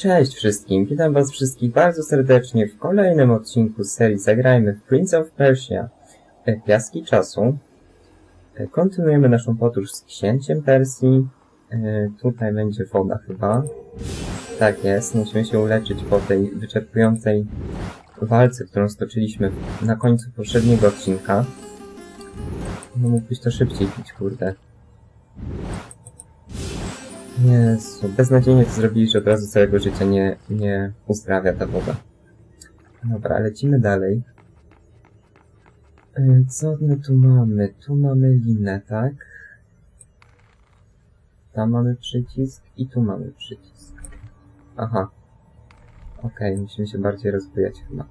Cześć wszystkim, witam was wszystkich bardzo serdecznie w kolejnym odcinku serii Zagrajmy w Prince of Persia e, Piaski Czasu. E, Kontynuujemy naszą podróż z księciem Persji. E, Tutaj będzie woda chyba. Tak jest, musimy się uleczyć po tej wyczerpującej walce, którą stoczyliśmy na końcu poprzedniego odcinka. No mógłbyś to szybciej pić, kurde. Jezu, beznadziejnie to zrobili, że od razu całego życia nie, nie uzdrawia ta woda. Dobra, lecimy dalej. E, Co my tu mamy? Tu mamy linę, tak? Tam mamy przycisk i tu mamy przycisk. Aha. Okej, musimy się bardziej rozbujać chyba.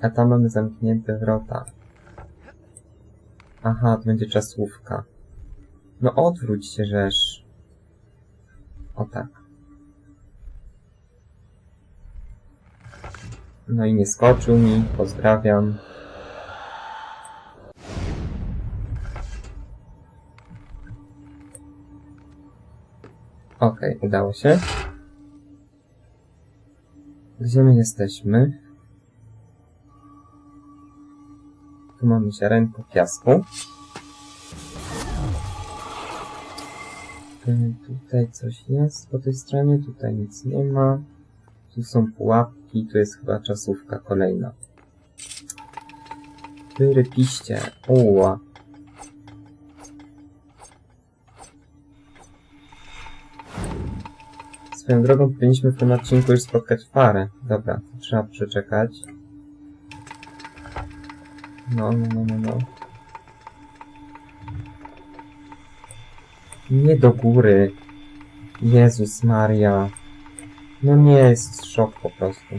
A tam mamy zamknięte wrota. Aha, to będzie czasówka. No odwróć się, żeż. O tak. No i nie skoczył mi, pozdrawiam. Okej, udało się. Gdzie my jesteśmy? Tu mamy ziarenko piasku. Tutaj coś jest po tej stronie, tutaj nic nie ma. Tu są pułapki, tu jest chyba czasówka kolejna. Wyrypiście. Uła. Swoją drogą powinniśmy w tym odcinku już spotkać Farę. Dobra, trzeba przeczekać. No, no, no, no, no. Nie do góry. Jezus Maria. No nie jest szok po prostu.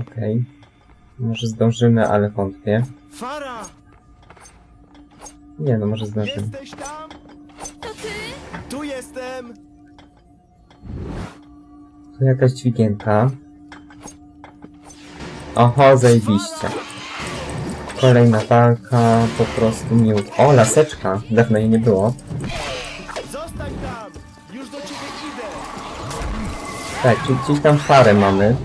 Okej. Może zdążymy, ale wątpię. Fara! Nie no, może zdążymy. Jesteś tam? To ty? Tu jestem! Tu jakaś dźwigienka. Oho, zajebiście. Kolejna walka, po prostu miód. O, laseczka. Dawno jej nie było. Zostań tam! Już do ciebie idę! Tak, czyli gdzieś tam farę mamy.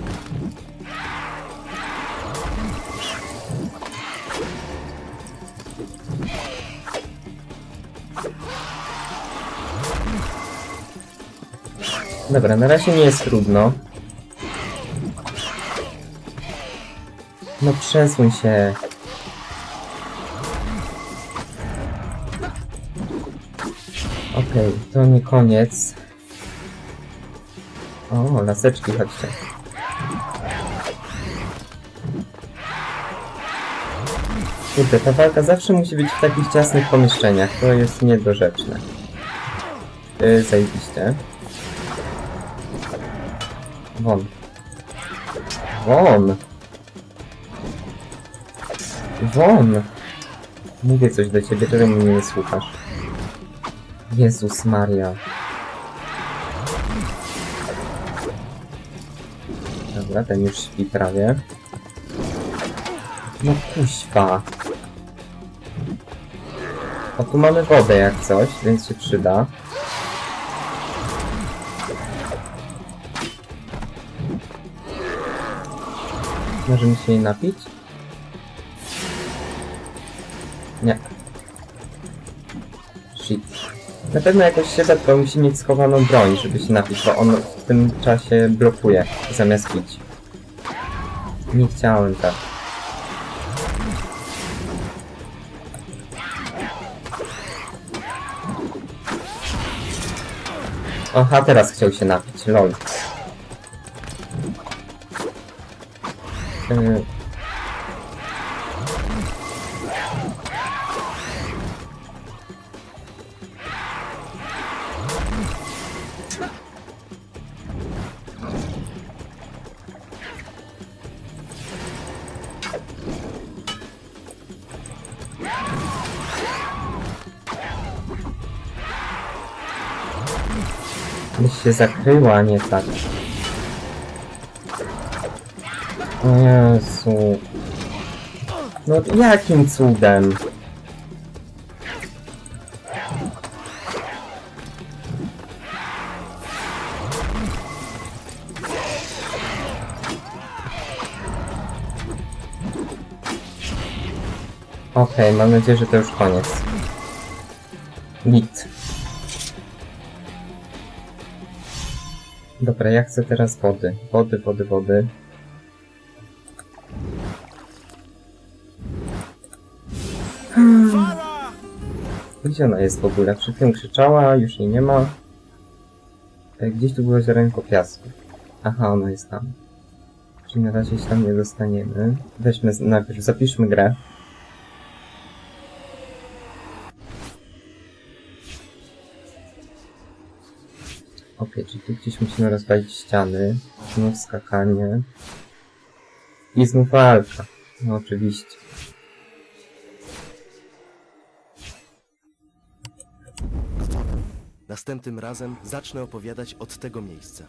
Dobra, na razie nie jest trudno. No przesuń się. Okej, to nie koniec. O, laseczki, chodźcie. Kurde, ta walka zawsze musi być w takich ciasnych pomieszczeniach. To jest niedorzeczne. Yy, zajebiście. Won. Won! Won! Mówię coś do ciebie, czemu mnie nie słuchasz? Jezus Maria. Dobra, ten już śpi prawie. No kuźwa. O, tu mamy wodę jak coś, więc się przyda. Możemy się jej napić? Nie. Na pewno jakoś się to musi mieć schowaną broń, żeby się napić, bo on w tym czasie blokuje, zamiast pić. Nie chciałem tak. Aha, teraz chciał się napić, lol. Yy. Mi się zakryła, nie tak. O Jezu. No jakim cudem? Okej, okay, mam nadzieję, że to już koniec. Nic. Dobra, ja chcę teraz wody. Wody, wody, wody. Fara! Gdzie ona jest w ogóle? Przed tym krzyczała, już jej nie ma. E, Gdzieś tu było ziarenko piasku. Aha, ono jest tam. Czyli na razie się tam nie dostaniemy. Weźmy, najpierw zapiszmy grę. Okej, czyli tu gdzieś musimy rozwalić ściany. Znów skakanie. I znów walka. No oczywiście. Następnym razem zacznę opowiadać od tego miejsca.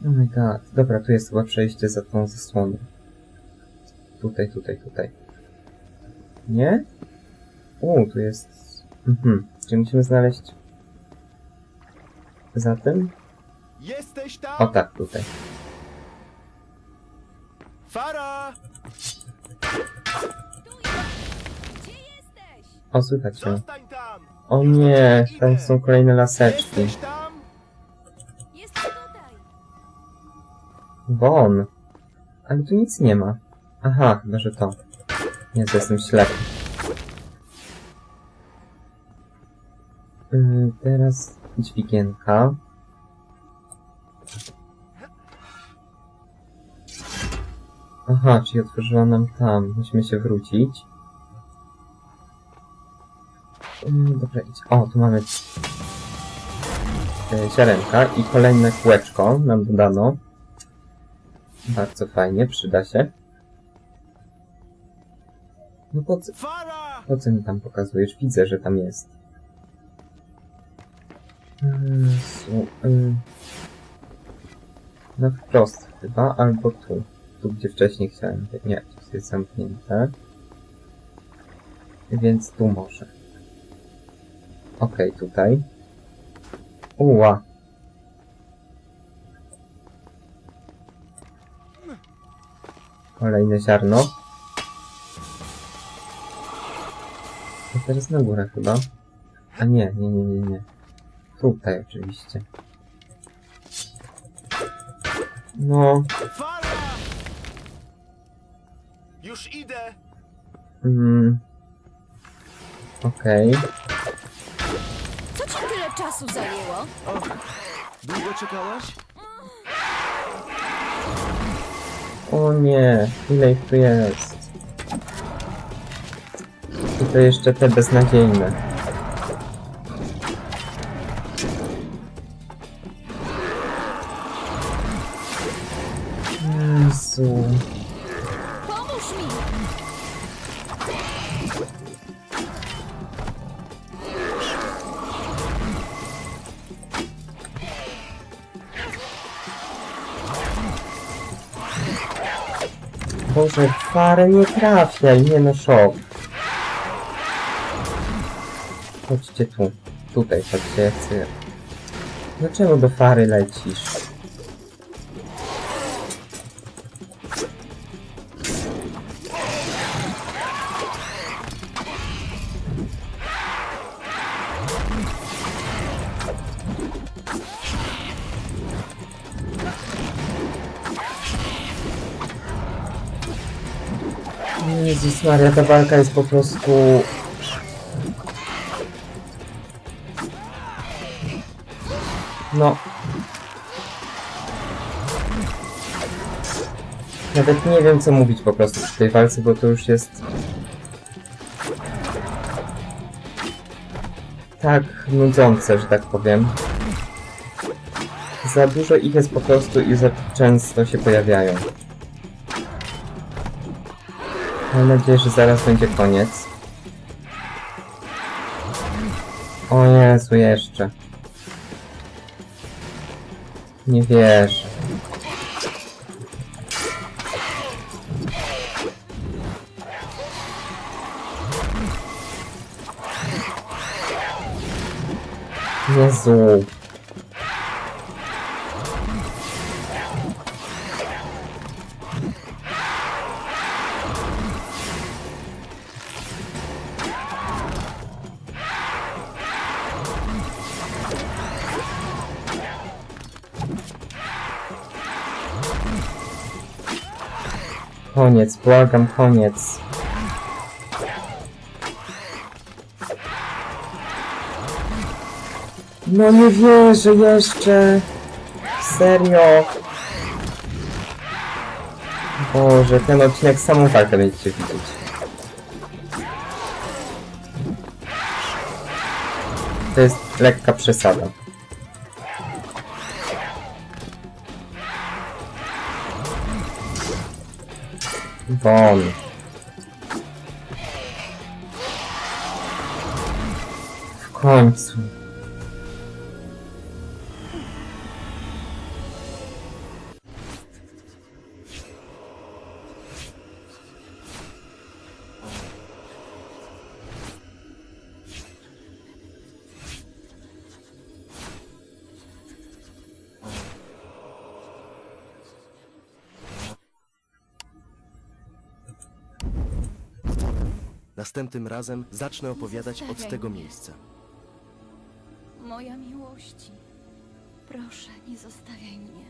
Oh my god. Dobra, tu jest chyba przejście za tą zasłoną. Tutaj, tutaj, tutaj. Nie? U, tu jest... Mhm. Czyli musimy znaleźć... Za tym? Jesteś tam? O tak, tutaj. Fara! Gdzie jesteś? O, słychać tam! O nie, tam są kolejne laseczki. Won. Ale tu nic nie ma. Aha, chyba, że to. Jezu, jestem ślepy. Yy, teraz dźwigienka. Aha, czyli otworzyła nam tam. Musimy się wrócić. Yy, dobra, idź. O, tu mamy yy, ziarenka i kolejne kółeczko nam dodano. Bardzo fajnie, przyda się. No po co, po co mi tam pokazujesz? Widzę, że tam jest. Jezu, ym. Na wprost chyba, albo tu. Tu, gdzie wcześniej chciałem. Nie, tu jest zamknięte. Więc tu może. Okej, tutaj. Uła. Kolejne ziarno. To teraz na górę chyba. A nie, nie, nie, nie, nie. Tutaj oczywiście. No! Już idę! mm. Okej. Co ci tyle czasu zajęło? O, długo czekałaś? O nie, ile ich tu jest. I to jeszcze te beznadziejne. Jezu. Pomóż mi! Boże, farę nie trafiaj, nie no szok. Chodźcie tu. Tutaj chodźcie, ja chcę... Dlaczego do fary lecisz? Jezus Maria, ta walka jest po prostu... No... Nawet nie wiem co mówić po prostu przy tej walce, bo to już jest... Tak nudzące, że tak powiem. Za dużo ich jest po prostu i za często się pojawiają. Mam nadzieję, że zaraz będzie koniec. O Jezu, jeszcze. Nie wierzę. Jezu. Koniec, błagam, koniec. No nie wierzę jeszcze. Serio. Boże, ten odcinek samą walkę będziecie widzieć. To jest lekka przesada. Won. W końcu. Następnym razem zacznę opowiadać od Zostawiaj tego mnie. miejsca. Moja miłości. Proszę, nie zostawiaj mnie.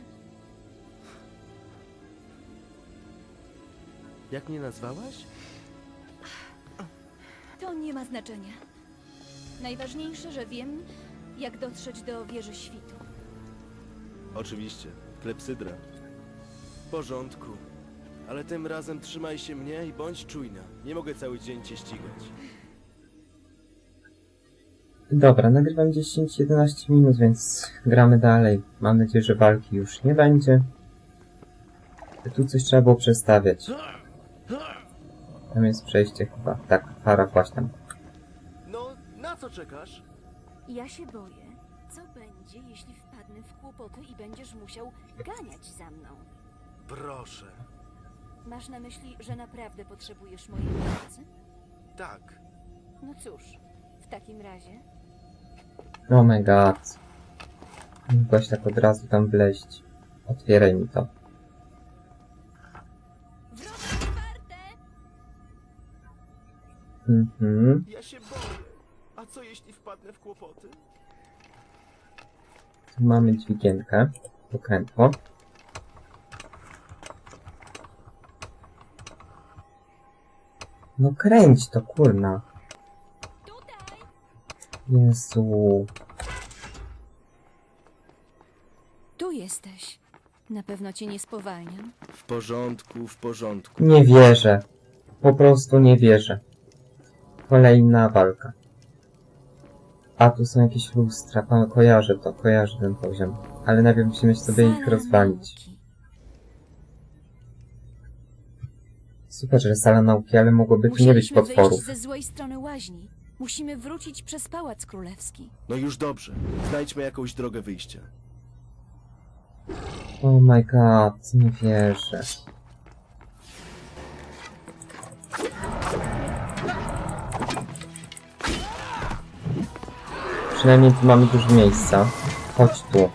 Jak mnie nazwałaś? To nie ma znaczenia. Najważniejsze, że wiem, jak dotrzeć do wieży świtu. Oczywiście, klepsydra. W porządku. Ale tym razem trzymaj się mnie i bądź czujna. Nie mogę cały dzień cię ścigać. Dobra, nagrywam 10-11 minut, więc gramy dalej. Mam nadzieję, że walki już nie będzie. Tu coś trzeba było przestawiać. Tam jest przejście chyba. Tak, para właśnie tam. No, na co czekasz? Ja się boję, co będzie, jeśli wpadnę w kłopoty i będziesz musiał ganiać za mną. Proszę. Masz na myśli, że naprawdę potrzebujesz mojej pomocy? Tak. No cóż, w takim razie Oh my god. Mogłaś tak od razu tam wleźć. Otwieraj mi to. Otwarte! Mhm. Ja się boję. A co jeśli wpadnę w kłopoty? Tu mamy dźwigienkę. Pokrętło. No kręć to, kurna. Tutaj! Jezu. tu jesteś. Na pewno cię nie spowalniam. W porządku, w porządku. Nie wierzę. Po prostu nie wierzę. Kolejna walka. A tu są jakieś lustra. Ko kojarzę to, kojarzę ten poziom. Ale najpierw musimy sobie ich rozwalić. Super, że sala nauki, ale mogłoby tu nie być Musieliśmy potworów. wyjść ze złej strony łaźni. Musimy wrócić przez Pałac Królewski. No już dobrze. Znajdźmy jakąś drogę wyjścia. Oh my god, nie wierzę. Przynajmniej tu mamy dużo miejsca. Chodź tu.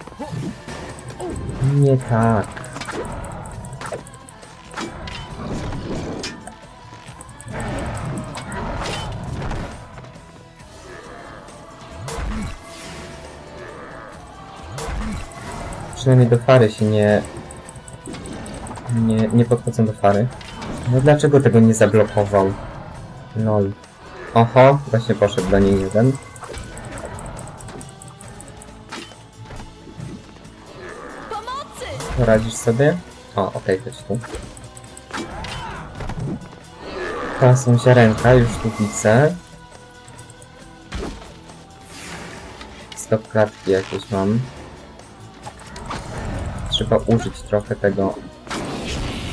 Nie tak. Przynajmniej do fary się nie... Nie, nie podchodzą do fary. No dlaczego tego nie zablokował? Lol. Oho, właśnie poszedł do niej jeden. Poradzisz sobie? O, okej, chodź tu. To są ziarenka, już tu widzę. Stop klatki jakieś mam. Trzeba użyć trochę tego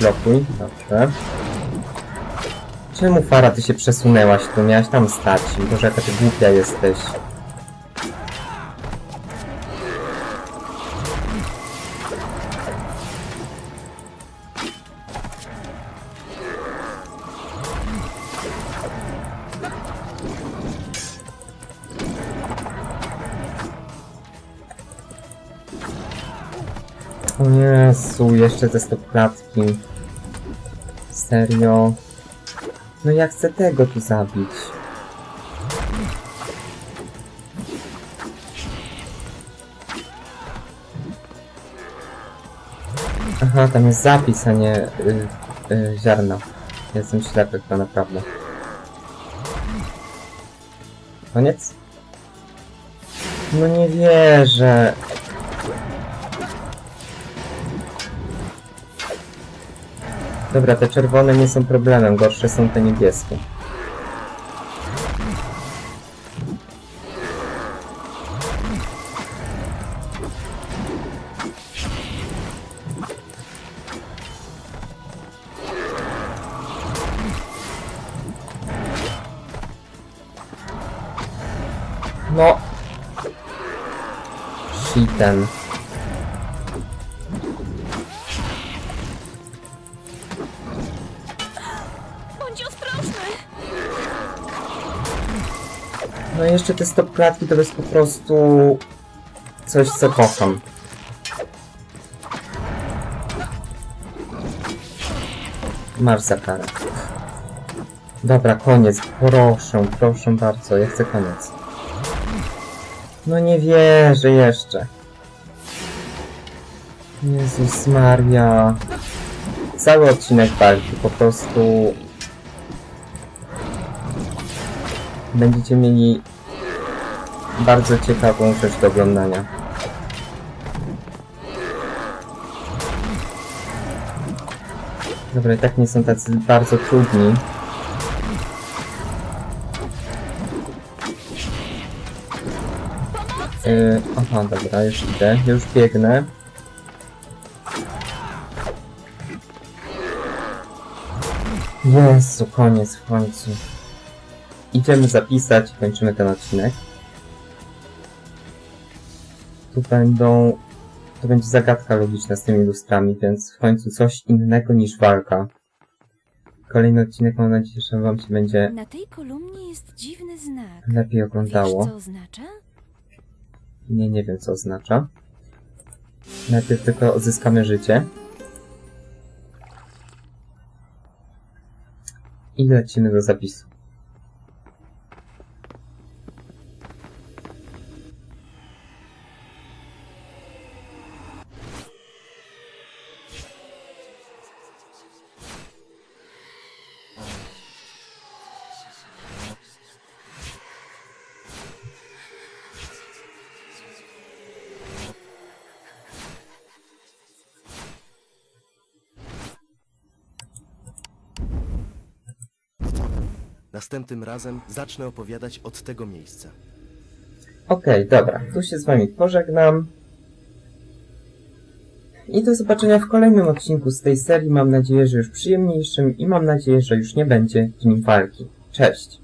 blokuj, dobrze. Czemu Fara, ty się przesunęłaś tu? Miałaś tam stać. Boże, jaka ty głupia jesteś. Jezu, jeszcze te stopklatki. Serio? No ja chcę tego tu zabić. Aha, tam jest zapis, a nie... Y, y, ziarna. Jestem ślepy to naprawdę. Koniec? No nie wierzę. Dobra, te czerwone nie są problemem, gorsze są te niebieskie. No. No i jeszcze te stop klatki to jest po prostu coś co kocham. Masz za karę. Dobra, koniec. Proszę, proszę bardzo, ja chcę koniec. No nie wierzę jeszcze. Jezus Maria. Cały odcinek walki po prostu będziecie mieli bardzo ciekawą rzecz do oglądania. Dobra, i tak nie są tacy bardzo trudni. Yy, aha, dobra, już idę, już biegnę. Jezu, koniec w końcu. Idziemy zapisać i kończymy ten odcinek. Tu będą... To będzie zagadka logiczna z tymi lustrami, więc w końcu coś innego niż walka. Kolejny odcinek mam nadzieję, że wam się będzie Na tej kolumnie jest dziwny znak. lepiej Wiesz, oglądało. co oznacza? Nie, nie wiem co oznacza. Najpierw tylko odzyskamy życie. I lecimy do zapisu. Następnym razem zacznę opowiadać od tego miejsca. Okej, dobra, tu się z wami pożegnam. I do zobaczenia w kolejnym odcinku z tej serii. Mam nadzieję, że już przyjemniejszym i mam nadzieję, że już nie będzie w nim walki. Cześć!